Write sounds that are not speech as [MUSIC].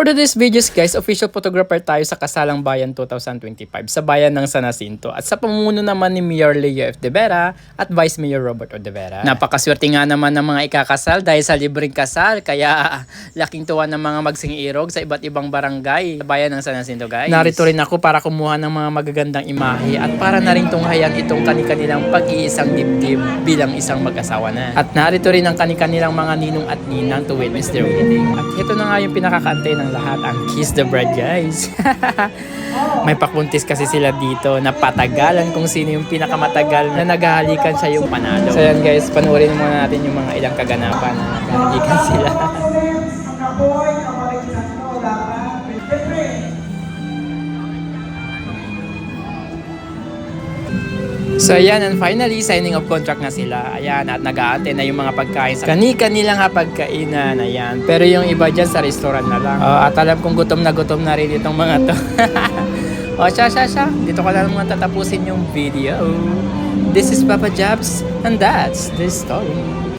For today's videos guys, official photographer tayo sa Kasalang Bayan 2025 sa bayan ng San Jacinto at sa pamumuno naman ni Mayor Leo F. De Vera at Vice Mayor Robert O. De Vera. Napakaswerte nga naman ng mga ikakasal dahil sa libreng kasal kaya laking tuwa ng mga magsing-irog sa iba't ibang barangay sa bayan ng San Jacinto guys. Narito rin ako para kumuha ng mga magagandang imahe at para na rin tunghayan itong kani-kanilang pag-iisang dibdib bilang isang mag-asawa na. At narito rin ang kani-kanilang mga ninong at ninang to witness their wedding. At ito na nga yung pinakakaantay ng lahat, ang Kiss the Bride guys. [LAUGHS] May pakuntis kasi sila dito na patagalan kung sino yung pinakamatagal na naghahalikan siya yung panalo. So yan guys, panoorin muna natin yung mga ilang kaganapan na naghahalikan sila. [LAUGHS] So ayan, and finally, signing of contract na sila. Ayan, at nag-aantay na yung mga pagkain sa kani-kanilang hapagkainan. Ayan. Pero yung iba dyan sa restaurant na lang. Oh, at alam kong gutom na gutom na rin itong mga to. [LAUGHS] o, siya, siya, siya. Dito ko na naman tatapusin yung video. This is Papa Jobs, and that's the story.